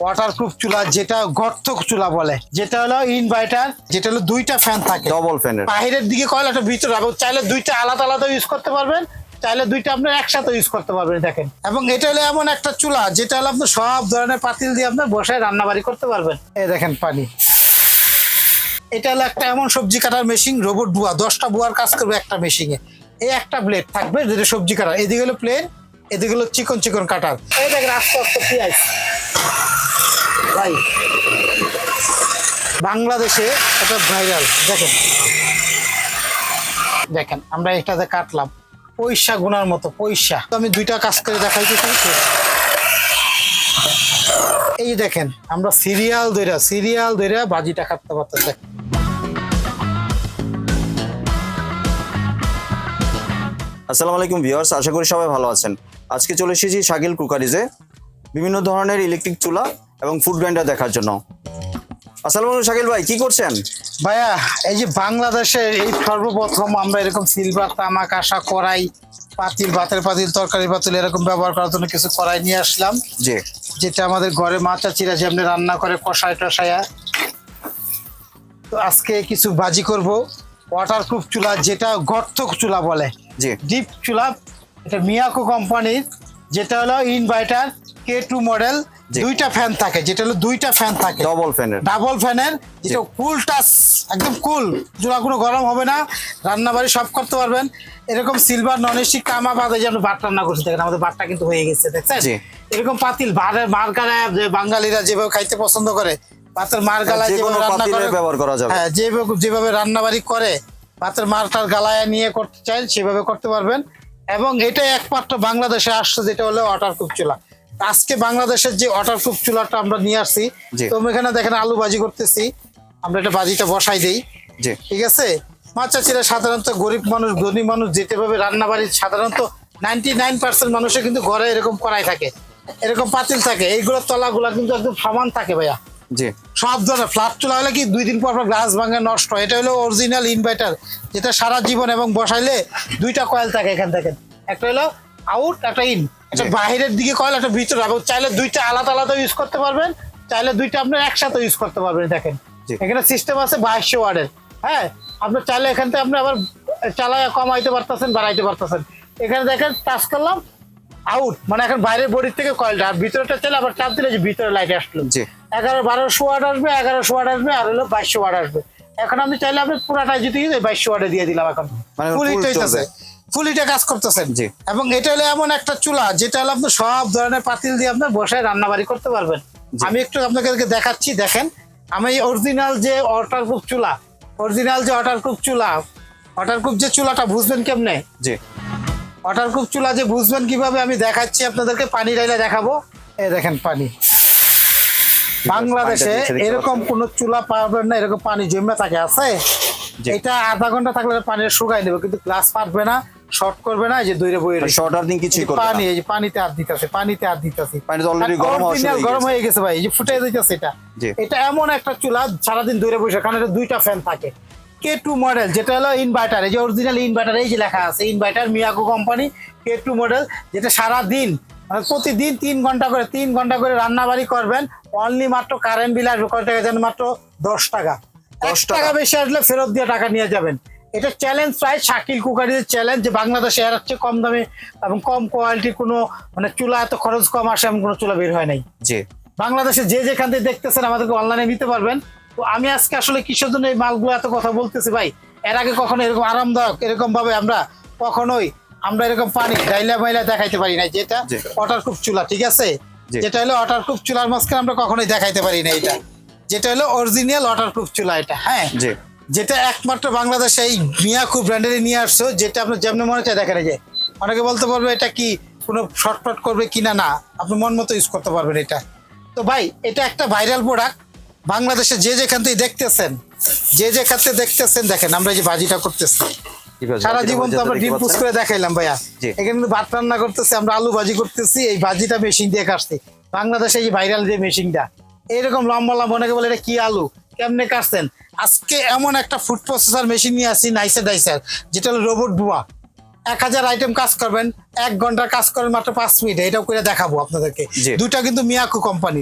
Waterproof চুলা যেটা গর্ত চুলা বলে যেটা হলো ইনভার্টার যেটা হলো দুইটা ফ্যান থাকে। ডবল ফ্যানের বাহিরের দিকে কয়লাটা ভিতরে এবং চাইলে দুইটা আলাদা আলাদা ইউজ করতে পারবেন চাইলে দুইটা আপনার একসাথে ইউজ করতে পারবেন দেখেন। এবং এটা হলো এমন একটা চুলা যেটা হলো আপনার সব ধরনের পাতিল দিয়ে আপনার বসায় রান্না বাড়ি করতে পারবেন। এই দেখেন পানি। এটা হলো একটা এমন সবজি কাটার মেশিন রোবট বুয়া দশটা বুয়ার কাজ করবে একটা মেশিনে এই একটা ব্লেড থাকবে যেটা সবজি কাটার। এদিকে হলো প্লেন এদিকে হলো চিকন চিকন কাটার এই দেখেন আস্তে আস্তে পেঁয়াজ। ভাই বাংলাদেশে এটা ভাইরাল দেখেন। দেখেন আমরা এটাতে কাটলাম পয়সা গুনার মতো পয়সা। তো আমি দুইটা কাজ করে দেখাইতেছি এই দেখেন আমরা সিরিয়াল ধইরা সিরিয়াল ধইরা বাজিটা কাটতে পারতেন আসসালামু আলাইকুম ভিউয়ার্স আশা করি সবাই ভালো আছেন। আজকে চলে এসেছি শাকিল কুকারিজে বিভিন্ন ধরনের ইলেকট্রিক চুলা এবং ফুড গ্রাইন্ডার দেখার জন্য। আসসালামু আলাইকুম শাকিল ভাই কি করছেন? ভাইয়া এই যে বাংলাদেশের এই সর্বপ্রথম আমরা এরকম সিলভার তামাক কাঁসা করাই পাতিল ভাতের পাতিল তরকারি পাতিল এরকম ব্যবহার করার জন্য কিছু কড়াই নিয়ে আসলাম। জি। যেটা আমাদের ঘরে মাচা চিরা যেমনি রান্না করে কষায় টসায়া। তো আজকে কিছু ভাজি করব। ওয়াটারপ্রুফ চুলা যেটা গর্ত চুলা বলে। জি। ডিপ চুলা এটা মিয়াকো কোম্পানির যেটা হলো ইনভার্টার কে টু মডেল। দুইটা ফ্যান থাকে যেটা হলো দুইটা ফ্যান থাকে। ডবল ফ্যানের ডাবল ফ্যানের যেটা কুল টাচ একদম কুল চুলা কোনো গরম হবে না রান্না বাড়ি সব করতে পারবেন। এরকম সিলভার নন স্টিক কামা বাদে যেন ভাত রান্না করছি দেখেন আমাদের ভাতটা কিন্তু হয়ে গেছে দেখছেন। এরকম পাতিল ভাতের মার গালায় যে বাঙালিরা যেভাবে খাইতে পছন্দ করে ভাতের মার গালায় যে কোনো যেভাবে রান্না করে ব্যবহার করা যাবে। হ্যাঁ যেভাবে যেভাবে রান্না বাড়ি করে ভাতের মারটার গালায় নিয়ে করতে চাই সেভাবে করতে পারবেন। এবং এটা একমাত্র বাংলাদেশে আসছে যেটা হলো ওয়াটারপ্রুফ চুলা। আজকে বাংলাদেশের যে ওয়াটারপ্রুফ চুলাটা আমরা নিয়ে আসছি তো এখানে দেখেন আলু ভাজি করতেছি। আমরা এটা ভাজিটা বসাই দেই। ঠিক আছে? মাছ চাষিরা সাধারণত গরিব মানুষ ধনী মানুষ যেতেভাবে রান্না বাড়ি সাধারণত নাইনটি নাইন পার্সেন্ট মানুষের কিন্তু ঘরে এরকম করাই থাকে। এরকম পাতিল থাকে। এইগুলোর তলাগুলা কিন্তু একদম সমান থাকে ভাইয়া। জি। সব ধরনের ফ্ল্যাট চুলা হলে কি দুই দিন পর পর গ্লাস ভাঙে নষ্ট হয়। এটা হলো অরিজিনাল ইনভার্টার যেটা সারা জীবন এবং বসাইলে দুইটা কয়েল থাকে এখান থেকে। একটা হলো আউট একটা ইন একটা জি। বাহিরের দিকে কয়েল একটা ভিতরে। এবং চাইলে দুইটা আলাদা আলাদা ইউজ করতে পারবেন চাইলে দুইটা আপনার একসাথে ইউজ করতে পারবেন দেখেন। এখানে সিস্টেম আছে বাইশশো ওয়ার্ডের হ্যাঁ আপনার চাইলে এখান থেকে আপনি আবার চালায় কমাইতে পারতেছেন বাড়াইতে পারতেছেন। এখানে দেখেন টাচ করলাম আউট মানে এখন বাইরের বডির থেকে কয়েলটা আর ভিতরেটা চাইলে আবার চাপ দিলে যে ভিতরে লাইট আসলো। জি। এগারো বারোশো ওয়াট আসবে এগারোশো ওয়াট আসবে আর হলো বাইশশো ওয়াট আসবে। এখন আমি চাইলে আপনি পুরাটাই যদি বাইশশো ওয়াটে দিয়ে দিলাম এখন। মানে ফুল হিট হইতেছে। ফুল হিটে কাজ করতেছেন। জি। এবং এটা হলো এমন একটা চুলা যেটা হলো আপনি সব ধরনের পাতিল দিয়ে আপনার বসায় রান্না বাড়ি করতে পারবেন। আমি একটু আপনাদেরকে দেখাচ্ছি দেখেন। আমি অরিজিনাল যে ওয়াটারপ্রুফ চুলা অরিজিনাল যে ওয়াটারপ্রুফ চুলা ওয়াটারপ্রুফ যে চুলাটা বুঝবেন কেমনে? জি। ওয়াটারপ্রুফ চুলা যে বুঝবেন কীভাবে আমি দেখাচ্ছি আপনাদেরকে পানি ডাইলে দেখাবো। এই দেখেন পানি। বাংলাদেশে এরকম কোন চুলা পাবেন না এরকম পানি জমে থাকে আছে? এটা আধা ঘণ্টা থাকলে পানি শুকাই নেবে কিন্তু গ্লাস ফাটবে না শর্ট করবে না এই যে দূরে বইয়ে রয়েছে। শর্ট আর্থিং কিছুই এই করবে পানি এই যে পানিতে আর দিতেছে পানিতে আর দিতেছে। পানি তো already গরম হয়ে গরম হয়ে গেছে ভাই এই যে ফুটে দিতেছে এটা। এটা এমন একটা চুলা সারাদিন ধরে বসে কারণ এটা দুইটা ফ্যান থাকে। কে টু মডেল যেটা হলো ইনভার্টার এই যে অরিজিনাল ইনভার্টার এই যে লেখা আছে inverter Miyako company K two model যেটা সারা দিন মানে প্রতিদিন তিন ঘণ্টা করে তিন ঘণ্টা করে রান্না বাড়ি করবেন অনলি মাত্র কারেন্ট বিল আসবে। কত টাকা জানেন? মাত্র দশ টাকা। দশ টাকা। বেশি আসলে ফেরত দিয়ে টাকা নিয়ে যাবেন। এটা চ্যালেঞ্জ প্রায় শাকিল কুকারির চ্যালেঞ্জ যে বাংলাদেশে এর হচ্ছে কম দামে এবং কম কোয়ালিটি কোনো মানে চুলা এত খরচ কম আসে এমন কোনো চুলা বের হয় নাই। জি। বাংলাদেশে যে যেখান থেকে দেখতেছেন আমাদেরকে অনলাইনে নিতে পারবেন। তো আমি আজকে আসলে কিসের জন্য এই মালগুলো এত কথা বলতেছি ভাই? এর আগে কখনো এরকম আরামদায়ক এরকম ভাবে আমরা কখনোই আমরা এরকম পানি ডাইলা মাইলা দেখাইতে পারি না যেটা জি। ওয়াটারপ্রুফ চুলা ঠিক আছে। যেটা হলো অটার ওয়াটারপ্রুফ চুলার মাঝখানে আমরা কখনোই দেখাইতে পারি না এটা। যেটা হলো অরিজিনাল অটার ওয়াটারপ্রুফ চুলা এটা হ্যাঁ? যেটা একমাত্র বাংলাদেশে এই মিয়াকু ব্র্যান্ডের নিয়ে আসছো যেটা আপনার যেমন মনে হচ্ছে দেখেন এই যে অনেকে বলতে পারবে এটা কি কোনো শর্টকাট করবে কিনা না আপনি মন মতো ইউজ করতে পারবেন এটা। তো ভাই এটা একটা ভাইরাল প্রোডাক্ট বাংলাদেশে যে যেখান থেকে দেখতেছেন যে যেখান থেকে দেখতেছেন দেখেন আমরা এই যে ভাজিটা করতেছি। সারা জীবন তো আমরা ডিম পুষ করে দেখাইলাম ভাইয়া। এখানে কিন্তু ভাত রান্না করতেছি আমরা আলু ভাজি করতেছি এই ভাজিটা মেশিন দিয়ে কাটছি। বাংলাদেশে এই ভাইরাল যে মেশিনটা এইরকম লম্বা লম্বা অনেকে বলে এটা কি আলু? কেমনে কাটছেন? আজকে এমন একটা ফুড প্রসেসর মেশিন নিয়ে আসছি নাইসে ডাইসার যেটা হলো রোবট বুয়া। এক হাজার আইটেম কাজ করবেন এক ঘণ্টার কাজ করেন মাত্র পাঁচ মিনিট এটাও করে দেখাবো আপনাদেরকে। জি। দুইটা কিন্তু মিয়াকু কোম্পানি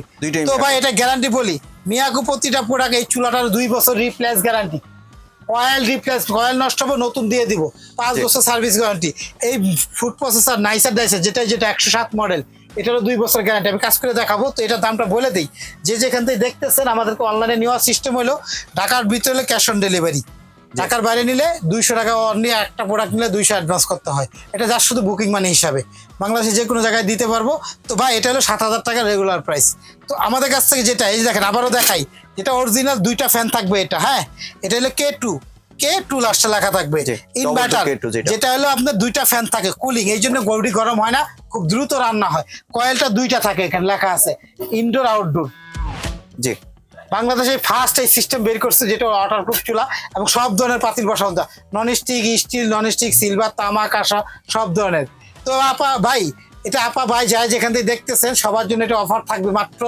তো ভাই এটা গ্যারান্টি বলি মিয়াকু প্রতিটা প্রোডাক্ট এই চুলাটার দুই বছর replace guarantee oil replace oil নষ্ট হবে নতুন দিয়ে দিব। পাঁচ বছর সার্ভিস গ্যারান্টি এই ফুড প্রসেসর নাইসার ডাইসার যেটা যেটা একশো সাত মডেল এটারও দুই বছর গ্যারান্টি আমি কাজ করে দেখাবো তো এটার দামটা বলে দিই। যে যেখান থেকে দেখতেছেন আমাদেরকে অনলাইনে নেওয়ার সিস্টেম হলো ঢাকার ভিতরে ক্যাশ অন ডেলিভারি ঢাকার বাইরে নিলে দুইশো টাকা অনলি একটা প্রোডাক্ট নিলে দুইশো অ্যাডভান্স করতে হয়। এটা যার শুধু বুকিং মানি হিসাবে। বাংলাদেশে যে কোনো জায়গায় দিতে পারব। তো ভাই এটা হলো সাত হাজার টাকা রেগুলার প্রাইস তো আমাদের কাছ থেকে যেটা এই দেখেন আবারও দেখাই। যেটা অরিজিনাল দুইটা ফ্যান থাকবে এটা হ্যাঁ? এটা হলো কে টু কে টু লাস্টে লেখা থাকবে। ইনভার্টার K2 যেটা। হলো আপনার দুইটা ফ্যান থাকে কুলিং এই জন্য গৌড়ি গরম হয় না খুব দ্রুত রান্না হয়। কয়েলটা দুইটা থাকে এখানে লেখা আছে ইনডোর আউটডোর জি। বাংলাদেশে ফার্স্ট এই সিস্টেম বের করছে যেটা ওয়াটার ওয়াটারপ্রুফ চুলা এবং সব ধরনের পাতিল বসানো non stick steel non stick silver তামা কাঁসা সব ধরনের। তো আপা ভাই এটা আপা ভাই যায় যেখান থেকে দেখতেছেন সবার জন্য এটা অফার থাকবে মাত্র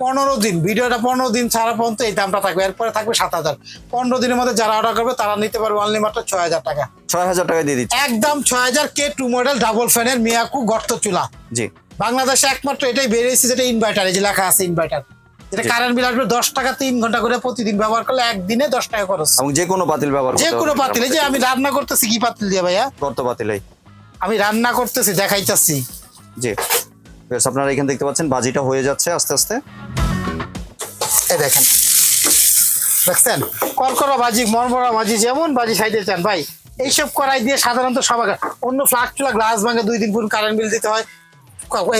পনেরো দিন ভিডিওটা পনেরো দিন ছাড়া পর্যন্ত এই দামটা থাকবে। এরপরে থাকবে সাত হাজার। পনেরো দিনের মধ্যে যারা অর্ডার করবে তারা নিতে পারবে অনলি মাত্র ছয় হাজার টাকা। ছয় হাজার টাকা দিয়ে দিচ্ছি। একদম ছয় হাজার কে টু মডেল ডাবল ফ্যানের মিয়াকু গর্ত চুলা। জি। বাংলাদেশে একমাত্র এটাই বেরিয়েছে যেটা ইনভার্টার এই যে লেখা আছে ইনভার্টার যেটা কারেন্ট বিল আসবে দশ টাকা তিন ঘণ্টা করে প্রতিদিন ব্যবহার করলে একদিনে দশ টাকা খরচ। এবং যে কোনো পাতিল ব্যবহার যে কোনো। পাতিল যে আমি রান্না করতেছি কি পাতিল দিয়ে ভাইয়া? গর্ত পাতিলাই। আমি রান্না করতেছি দেখাইতেছি। জি। আপনারা এখানে দেখতে পাচ্ছেন বাজিটা হয়ে যাচ্ছে আস্তে আস্তে। এই দেখেন। দেখছেন? করকরা বাজি মরমরা বাজি যেমন বাজি খাইতে চান ভাই। এইসব করাই দিয়ে সাধারণত সবাই অন্য ফ্লাট চুলা গ্লাস ভাঙে দুই দিন পুরো কারেন্ট বিল দিতে হয়।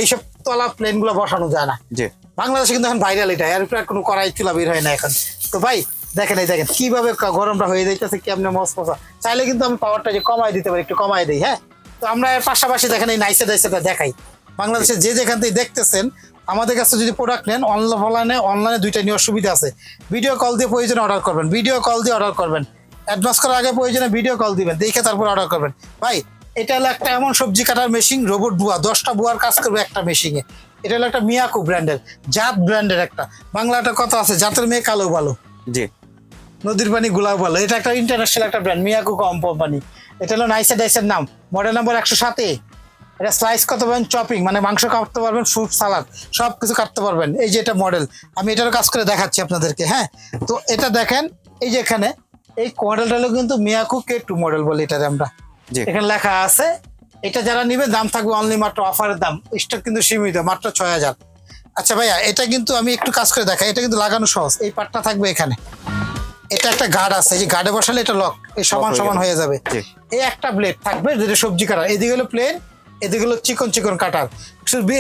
এইসব তলা প্লেনগুলো বসানো যায় না। জি। বাংলাদেশে কিন্তু এখন ভাইরাল এটা। এর উপরে কোনো কড়াই চুলা বের হয় না এখন। তো ভাই দেখেন এই দেখেন কীভাবে গরমটা হয়ে যাইতেছে কেমনে মস মশা চাইলে কিন্তু আমি পাওয়ারটা যে কমাই দিতে পারি একটু কমাই দিই হ্যাঁ? তো আমরা এর পাশাপাশি দেখেন এই নাইসে দেখাই। বাংলাদেশে যে যেখান থেকে দেখতেছেন আমাদের কাছে যদি প্রোডাক্ট নেন অনলাইনে অনলাইনে দুইটা নেওয়ার সুবিধা আছে। ভিডিও কল দিয়ে প্রয়োজনে অর্ডার করবেন। ভিডিও কল দিয়ে অর্ডার করবেন। অ্যাডভান্স করার আগে প্রয়োজনে ভিডিও কল দিবেন দেখে তারপর অর্ডার করবেন। ভাই এটা হলো একটা এমন সবজি কাটার মেশিন রোবট বুয়া। দশটা বুয়ার কাজ করবে একটা মেশিনে এটা হলো একটা মিয়াকু ব্র্যান্ডের জাত ব্র্যান্ডের একটা। বাংলা একটা কথা আছে জাতের মেয়ে কালো ভালো। জি। নদীর পানি গোলাপ ভালো। এটা একটা ইন্টারন্যাশনাল একটা ব্র্যান্ড মিয়াকু কম কোম্পানি এটা হলো নাইসা ডাইসের নাম। মডেল নাম্বার একশো সাতে। এটা স্লাইস করতে পারবেন? চপিং মানে মাংস কাটতে পারবেন ফ্রুট সালাদ সব কিছু কাটতে পারবেন। এই যে এটা মডেল আমি এটারও কাজ করে দেখাচ্ছি আপনাদেরকে হ্যাঁ? তো এটা দেখেন এই যে এখানে এই মডেলটা হলো কিন্তু মিয়াকু কে টু মডেল বলি এটাতে আমরা। এখানে লেখা আছে এটা যারা নিবে দাম থাকবে অনলি মাত্র অফারের দাম। স্টক কিন্তু সীমিত মাত্র ছয় হাজার। আচ্ছা ভাইয়া এটা কিন্তু আমি একটু কাজ করে দেখাই এটা কিন্তু লাগানো সহজ এই পার্টটা থাকবে এখানে। এটা একটা গার্ড আছে এই যে গার্ডে বসালে এটা লক এই সমান সমান হয়ে যাবে। এই একটা ব্লেড থাকবে যেটা সবজি কাটার এদিকে হলো প্লেন এদিকে হলো চিকন চিকন কাটার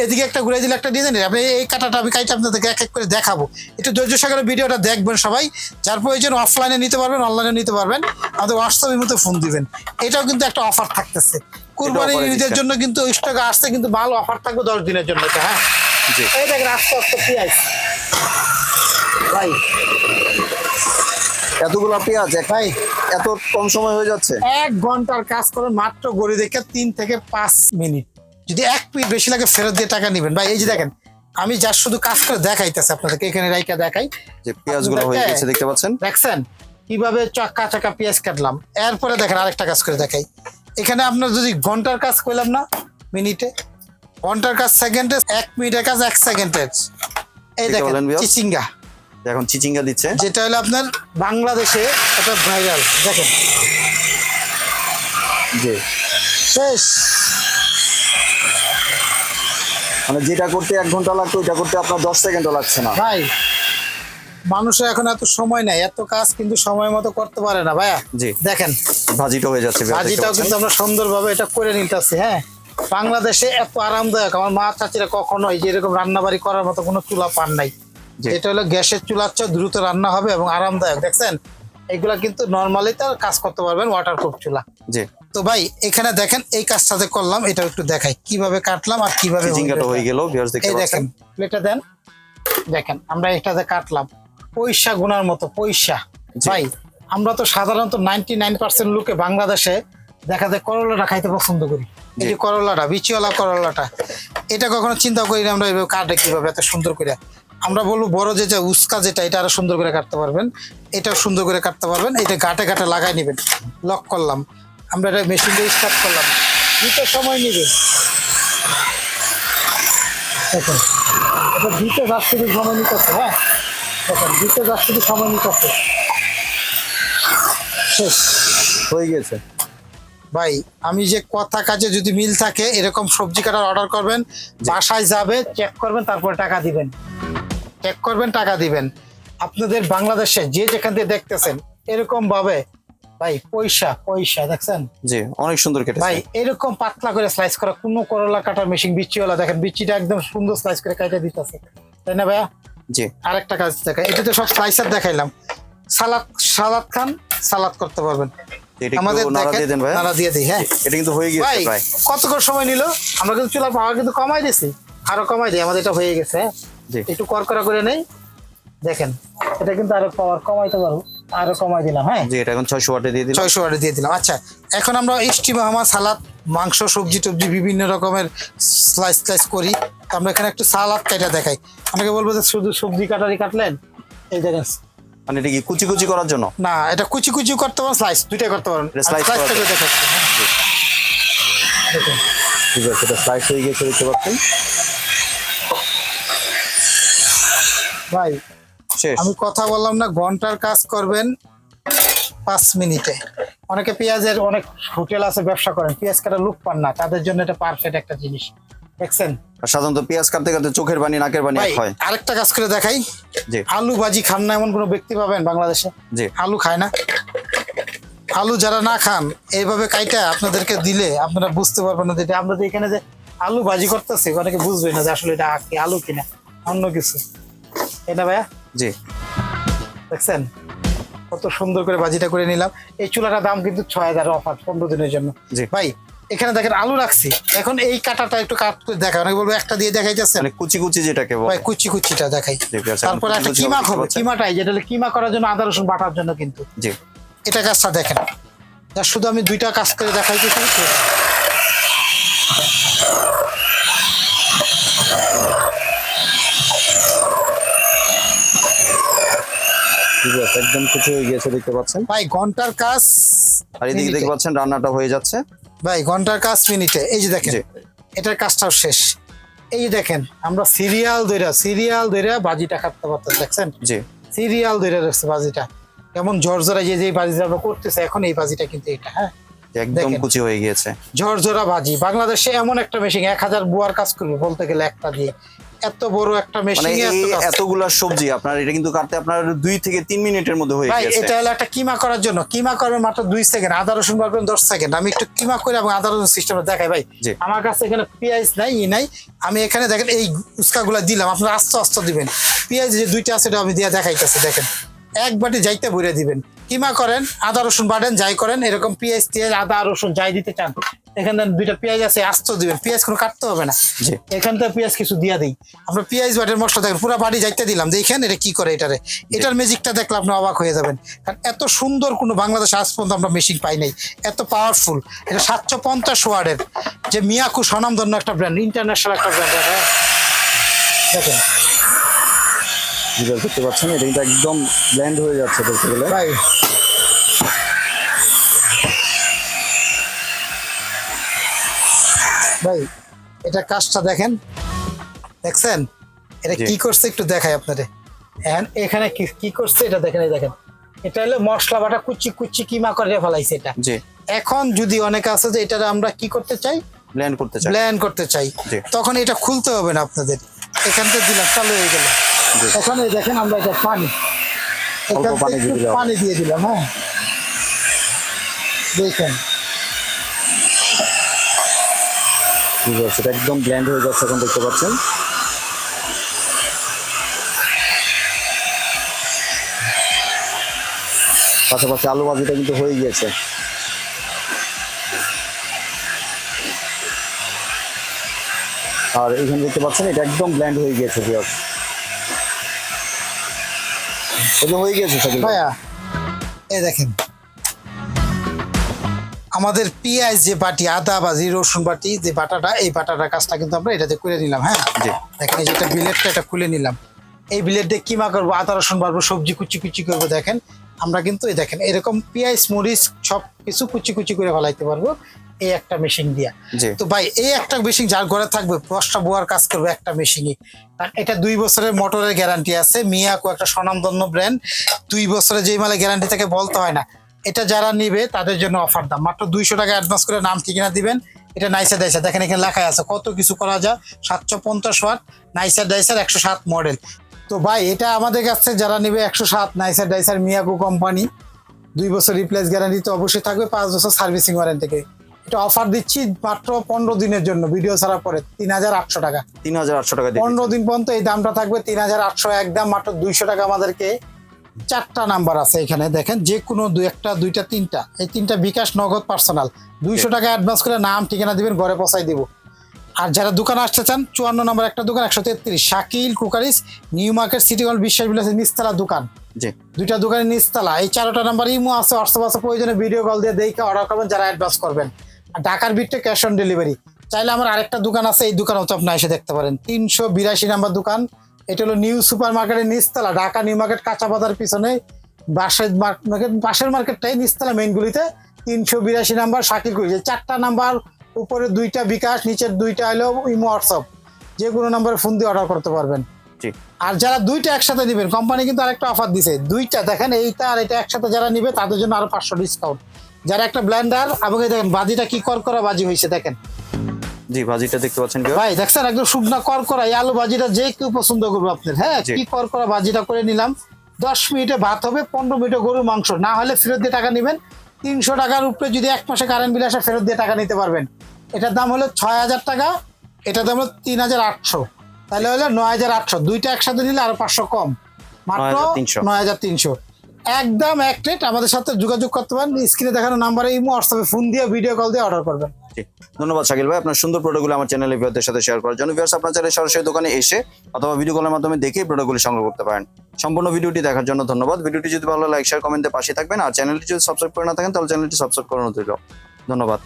এদিকে একটা ঘুরে দিলে একটা ডিজাইন আপনি এই কাটাটা আমি কাইটা আপনাদেরকে এক এক করে দেখাবো। একটু ধৈর্য সহকারে ভিডিওটা দেখবেন সবাই। যার প্রয়োজন অফলাইনে নিতে পারবেন অনলাইনে নিতে পারবেন। আমাদের হোয়াটসঅ্যাপের মতো ফোন দিবেন। এটাও কিন্তু একটা অফার থাকতেছে। কুরবানি ঈদের জন্য কিন্তু স্টক আসছে কিন্তু ভালো অফার থাকবে দশ দিনের জন্য এটা হ্যাঁ? এই দেখেন আস্তে আস্তে পেঁয়াজ। ভাই। এতগুলো পেঁয়াজ ভাই এত কম সময় হয়ে যাচ্ছে? এক ঘণ্টার কাজ করেন মাত্র গড়ি দেখে তিন থেকে পাঁচ মিনিট। যদি এক মিনিট বেশি লাগে ফেরত দিয়ে টাকা নেবেন। ভাই এই যে দেখেন আমি যার শুধু কাজ করে দেখাইতেছে আপনাদেরকে এখানে রাইকা দেখাই। যে পেঁয়াজগুলো হয়ে গেছে দেখতে পাচ্ছেন? দেখছেন? কীভাবে চাকা চাকা পেঁয়াজ কাটলাম। এরপরে দেখেন আরেকটা কাজ করে দেখাই। এখানে আপনার যদি ঘণ্টার কাজ করলাম না মিনিটে ঘণ্টার কাজ সেকেন্ডে এক মিনিটের কাজ এক সেকেন্ডের। এই দেখেন চিচিঙ্গা। এখন চিচিঙ্গা দিচ্ছে। যেটা হলো আপনার বাংলাদেশে একটা ভাইরাল দেখেন। জি। শেষ। মানে যেটা করতে এক ঘণ্টা লাগতো ওইটা করতে আপনার দশ সেকেন্ডও লাগছে না। ভাই মানুষের এখন এত সময় নাই এত কাজ কিন্তু সময় মতো করতে পারে না ভাইয়া। জি। দেখেন। ভাজিটা হয়ে যাচ্ছে ভাজিটাও। কিন্তু আমরা সুন্দরভাবে এটা করে নিতেছি হ্যাঁ। বাংলাদেশে এত আরামদায়ক আমার মা চাচিরা কখনো এই যে এরকম রান্না বাড়ি করার মতো কোনো চুলা পান নাই। এটা হলো গ্যাসের চুলার চেয়ে দ্রুত রান্না হবে এবং আরামদায়ক। দেখছেন? এগুলা কিন্তু নর্মালি তার কাজ করতে পারবেন ওয়াটারপ্রুফ চুলা। জি। তো ভাই এখানে দেখেন এই কাজটাতে করলাম এটা একটু দেখাই। কীভাবে কাটলাম আর কীভাবে হইল হয়ে গেল ভিউয়ার্স দেখতে এই দেখেন পাচ্ছেন? প্লেটটা দেন। দেখেন আমরা এটাতে কাটলাম পয়সা গুনার মতো পয়সা। ভাই আমরা তো সাধারণত নাইনটি নাইন পার্সেন্ট লোকে বাংলাদেশে দেখা যায় করলাটা খাইতে পছন্দ করি। এই যে করলাটা বিচিওয়ালা করলাটা এটা কখনো চিন্তা করি না আমরা এভাবে কাটে কীভাবে এত সুন্দর করে। আমরা বলব বড় যেটা উস্কা যেটা এটা আরও সুন্দর করে কাটতে পারবেন। এটাও সুন্দর করে কাটতে পারবেন। এটা গাটে গাটে লাগাই নেবেন। লক করলাম। আমরা এটা মেশিন দিয়ে স্টার্ট করলাম। দুটো সময় নিবে। দেখুন এটা দিতে যার শুধু সময় নিতেছে হ্যাঁ? দেখুন দিতে যার শুধু সময় নিতেছে। শেষ। হয়ে গেছে। ভাই আমি যে কথা কাজে যদি মিল থাকে এরকম সবজি কাটার অর্ডার করবেন বাসায় যাবে চেক করবেন তারপরে টাকা দিবেন। চেক করবেন টাকা দিবেন। আপনাদের বাংলাদেশে যে যেখান থেকে দেখতেছেন এরকম ভাবে ভাই পয়সা পয়সা দেখছেন? জি অনেক সুন্দর কেটেছে। ভাই এরকম পাতলা করে স্লাইস করা কোনো করলা কাটার মেশিন বিচিওয়ালা দেখেন বিচিটা একদম সুন্দর স্লাইস করে কাটে দিতেছে। তাই না ভাইয়া? জি। আরেকটা কাজ দেখা এটা তো সব স্লাইসার দেখাইলাম। সালাদ সালাদ খান সালাদ করতে পারবেন। আমাদের নাড়া দিয়ে দিই হ্যাঁ? এটা কিন্তু হয়ে গেছে ভাই প্রায়। কত করে সময় নিল? আমরা কিন্তু চুলার পাওয়ার কিন্তু কমাই দিছি। আরও কমাই দিই আমাদের এটা হয়ে গেছে হ্যাঁ? একটু করকরা করে নেই। দেখেন এটা কিন্তু আরও পাওয়ার কমাইতে পারব। আরও কমাই দিলাম হ্যাঁ? জি এটা এখন ছয়শো ওয়াটে দিয়ে দিলাম। ছয়শো ওয়াটে দিয়ে দিলাম। আচ্ছা এখন আমরা ইস্টি মাহমা সালাদ মাংস সবজি টবজি বিভিন্ন রকমের স্লাইস স্লাইস করি। আমরা এখানে একটু সালাদ কাটা দেখাই। আমাকে বলব যে শুধু সবজি কাটারি কাটলেন? এই দেখেন। মানে এটা কি কুচি কুচি করার জন্য? না এটা কুচি কুচি করতে পারেন স্লাইস দুইটাই করতে পারেন। স্লাইস করে দেখাচ্ছি। দেখুন। ঠিক আছে এটা স্লাইস হয়ে গেছে দেখতে পাচ্ছেন। ভাই আমি কথা বললাম না ঘণ্টার কাজ করবেন পাঁচ মিনিটে। অনেকে পেঁয়াজের অনেক হোটেল আছে ব্যবসা করেন পেঁয়াজ কাটা লুক পান না তাদের জন্য এটা পারফেক্ট একটা জিনিস। দেখছেন? সাধারণত পেঁয়াজ কাটতে কাটতে চোখের পানি নাকের পানি হয়। আরেকটা কাজ করে দেখাই। আলু ভাজি খান না এমন কোনো ব্যক্তি পাবেন বাংলাদেশে? আলু খায় না। আলু যারা না খান এইভাবে কাইটা আপনাদেরকে দিলে আপনারা বুঝতে পারবেন না যে এটা আমরা যে এখানে যে আলু ভাজি করতেছি অনেকে বুঝবে না যে আসলে এটা কি আলু কিনা অন্য কিছু। এটা ভাইয়া? জি। দেখছেন? কত সুন্দর করে বাজিটা করে নিলাম। এই চুলাটার দাম কিন্তু ছয় হাজার অফার পনেরো দিনের জন্য। জি। ভাই এখানে দেখেন আলু রাখছি। এখন এই কাটাটা একটু কাট করে দেখা অনেকে বলব একটা দিয়ে দেখাই যাচ্ছে মানে কুচি কুচি যেটাকে ভাই কুচি কুচিটা দেখাই। তারপরে একটা কিমা হবে? কিমাটাই যেটা হলো কিমা করার জন্য আদা রসুন বাটার জন্য কিন্তু। জি। এটা কাজটা দেখেন। যা শুধু আমি দুইটা কাজ করে দেখাইতেছি। একদম কুচি হয়ে গিয়েছে দেখতে পাচ্ছেন। ভাই ঘণ্টার কাজ আর এদিকে দেখতে পাচ্ছেন রান্নাটা হয়ে যাচ্ছে। ভাই ঘণ্টার কাজ মিনিটে। এই যে দেখেন এটার কাজটাও শেষ। এই যে দেখেন আমরা সিরিয়াল দইরা সিরিয়াল দইরা বাজিটা কাটতে পারতাম দেখছেন? জি। সিরিয়াল রাখছে বাজিটা। কেমন ঝরঝরা যে যে বাজিটা আমরা করতেছে এখন এই বাজিটা কিন্তু এটা হ্যাঁ? একদম। কুচি হয়ে গিয়েছে। ঝরঝরা বাজি। বাংলাদেশে এমন একটা মেশিন এক হাজার বুয়ার কাজ করবে বলতে গেলে একটা দিয়ে। এত বড় একটা মানে মেশিন এই এতগুলা সবজি আপনার এটা কিন্তু কাটতে আপনার দুই থেকে তিন মিনিটের মধ্যে হয়ে ভাই গেছে এটা হলো একটা কিমা করার জন্য। কিমা করবেন মাত্র দুই সেকেন্ড আদা রসুন বাড়বেন দশ সেকেন্ড আমি একটু কিমা করে এবং আদা রসুন সিস্টেম দেখাই ভাই। আমার কাছে এখানে পেঁয়াজ নাই ই নাই। আমি এখানে দেখেন এই উস্কাগুলা দিলাম। আপনারা আস্তে আস্তে দিবেন। পেঁয়াজ যে দুইটা আছে এটা আমি দিয়ে দেখাইতেছি দেখেন। এক বাটি যাইতে ভরে দিবেন। কিমা করেন আদা রসুন বাটেন যাই করেন এরকম পেঁয়াজ টিয়াজ আদা রসুন যাই দিতে চান। এখানে দুইটা পেঁয়াজ আছে আস্ত দিবেন। পেঁয়াজ কোনো কাটতে হবে না। এখান থেকে পেঁয়াজ কিছু দিয়া দিই। আমরা পেঁয়াজ বাটের মশলা দেখেন পুরো বাড়ি যাইতে দিলাম। দেখেন এটা কি করে এটারে? এটার ম্যাজিকটা দেখলে আপনি অবাক হয়ে যাবেন। কারণ এত সুন্দর কোনো বাংলাদেশ আজ পর্যন্ত আমরা মেশিন পাই নাই। এত পাওয়ারফুল এটা সাতশো পঞ্চাশ ওয়ার্ডের। যে মিয়াকু স্বনামধন্য একটা ব্র্যান্ড ইন্টারন্যাশনাল একটা ব্র্যান্ড দেখেন। বুঝতে দেখতে পাচ্ছেন এটা কিন্তু একদম ব্লেন্ড হয়ে যাচ্ছে বলতে গেলে। ভাই এটা কাজটা দেখেন। দেখছেন? এটা কি করছে একটু দেখাই আপনারে। এখন এখানে কি করছে এটা দেখেন এই দেখেন। এটা হলো মশলা বাটা কুচি কুচি কিমা করে ফেলাইছে এটা। জি। এখন যদি অনেক আছে যে এটা আমরা কি করতে চাই? ব্লেন্ড করতে চাই। ব্ল্যান্ড করতে চাই। তখন এটা খুলতে হবে না আপনাদের। এখান থেকে দিলাম চালু হয়ে গেল। এখন এই দেখেন আমরা এটা পানি। পানি দিয়ে দিলাম হ্যাঁ। দেখেন। ঠিক আছে, এটা একদম ব্লেন্ড হয়ে যাচ্ছে এখন দেখতে পাচ্ছেন। পাশাপাশি আলু ভাজিটা কিন্তু হয়ে গিয়েছে। আর এখানে দেখতে পাচ্ছেন, এটা একদম ব্ল্যান্ড হয়ে গিয়েছে এটা হয়ে গিয়েছে শাকিল ভাইয়া, এই দেখেন। আমাদের পেঁয়াজ যে বাটি আদা বাজি রসুন বাটি যে বাটাটা এই বাটাটার কাজটা কিন্তু আমরা এটাতে করে নিলাম হ্যাঁ? দেখেন এই যেটা বিলেটটা এটা খুলে নিলাম। এই বিলেট দিয়ে কিমা করব? আদা রসুন বাড়বো সবজি কুচি কুচি করব দেখেন। আমরা কিন্তু এই দেখেন এরকম পেঁয়াজ মরিচ সব কিছু কুচি কুচি করে ফেলাইতে পারব এই একটা মেশিন দিয়া। তো ভাই এই একটা মেশিন যার ঘরে থাকবে দশটা বোয়ার কাজ করবে একটা মেশিনই। এটা দুই বছরের মোটরের গ্যারান্টি আছে। মিয়াকো একটা স্বনামধন্য ব্র্যান্ড। দুই বছরের যেই মালে গ্যারান্টি থেকে বলতে হয় না। এটা যারা নিবে তাদের জন্য অফার দাম। মাত্র দুইশো টাকা অ্যাডভান্স করে নাম ঠিকানা দিবেন এটা নাইসা ডাইসা দেখেন এখানে লেখা আছে কত কিছু করা যায়। সাতশো পঞ্চাশ ওয়াট নাইসা ডাইসার একশো সাত মডেল তো ভাই এটা আমাদের কাছে যারা নিবে একশো সাত নাইসার ডাইসার মিয়াগো কোম্পানি দুই বছর রিপ্লেস গ্যারান্টি তো অবশ্যই থাকবে পাঁচ বছর সার্ভিসিং ওয়ারেন্টি থেকে এটা অফার দিচ্ছি মাত্র পনেরো দিনের জন্য ভিডিও ছাড়া পরে। তিন হাজার আটশো টাকা। তিন হাজার আটশো টাকা পনেরো দিন পর্যন্ত এই দামটা থাকবে তিন হাজার আটশো একদম মাত্র দুইশো টাকা আমাদেরকে চারটা নাম্বার আছে এখানে দেখেন যে কোনো দুই একটা দুইটা তিনটা। এই তিনটা বিকাশ নগদ পার্সোনাল। দুইশো টাকা অ্যাডভান্স করে নাম ঠিকানা দিবেন ঘরে পৌঁছাই দিব। আর যারা দোকান আসতে চান চুয়ান্ন নম্বর একটা দোকান একশো তেত্রিশ। Shakil cookeries New Market City Hall Biswas বিলাসের নিচতলা দোকান। দুইটা দোকানের নিচতলা। এই চারোটা নাম্বার ইমো আছে হোয়াটসঅ্যাপ আছে প্রয়োজনে ভিডিও কল দিয়ে দেখে অর্ডার করবেন যারা অ্যাডভান্স করবেন। আর ঢাকার বিটটা ক্যাশ অন ডেলিভারি চাইলে আমার আরেকটা দোকান আছে এই দোকানেও তো আপনি এসে দেখতে পারেন। তিনশো বিরাশি নাম্বার দোকান এটা হলো নিউ সুপার মার্কেটের নিচতলা ঢাকা নিউ মার্কেট কাঁচা বাজার পিছনে। বাসের মার্কেট পাশের মার্কেটটাই নিচতলা মেইনগুলিতে তিনশো বিরাশি নাম্বার শাকিল করেছে চারটা নাম্বার উপরে দুইটা বিকাশ নিচের দুইটা হলো ইমো হোয়াটসঅ্যাপ। যে কোনো নাম্বারে ফোন দিয়ে অর্ডার করতে পারবেন। আর যারা দুইটা একসাথে নেবেন কোম্পানি কিন্তু আরেকটা অফার দিছে। দুইটা দেখেন এইটা আর এটা একসাথে যারা নিবে তাদের জন্য আরও পাঁচশো ডিসকাউন্ট যারা একটা ব্ল্যান্ডার এবং দেখেন বাজিটা কি কর করা বাজি হয়েছে দেখেন। জি ভাজিটা দেখতে পাচ্ছেন ভাই দেখছেন একদম শুকনা কর করা এই আলু বাজিটা যে কেউ পছন্দ করবে আপনার। হ্যাঁ কি কর করা বাজিটা করে নিলাম। দশ মিনিটে ভাত হবে পনেরো মিনিটে গরুর মাংস। না হলে ফেরত দিয়ে টাকা নেবেন। তিনশো টাকার উপরে যদি এক মাসে কারেন্ট বিল আসে ফেরত দিয়ে টাকা নিতে পারবেন। এটার দাম হলো ছয় হাজার টাকা এটার দাম হলো তিন হাজার আটশো। তাহলে হলো নয় হাজার আটশো। দুইটা একসাথে নিলে আরও পাঁচশো কম। মাত্র নয় হাজার তিনশো। একদম এক রেট আমাদের সাথে যোগাযোগ করতে পারেন। স্ক্রিনে দেখানো নাম্বারে ইমো হোয়াটসঅ্যাপে ফোন দিয়ে ভিডিও কল দিয়ে অর্ডার করবেন। ধন্যবাদ শাকিল ভাই। আপনার সুন্দর প্রোডাক্টগুলো আমার চ্যানেলে ভিউয়ারদের সাথে শেয়ার করার জন্য। ভিউয়ার্স আপনার চাইলে সরাসরি দোকানে এসে অথবা ভিডিও কলের মাধ্যমে দেখে প্রোডাক্টগুলি সংগ্রহ করতে পারেন। সম্পূর্ণ ভিডিওটি দেখার জন্য ধন্যবাদ। ভিডিওটি যদি ভালো লাইক শেয়ার কমেন্টে পাশে থাকবেন। আর চ্যানেলটি যদি সাবস্ক্রাইব করে না থাকেন, তাহলে চ্যানেলটি সাবস্ক্রাইব করানো দিল ধন্যবাদ।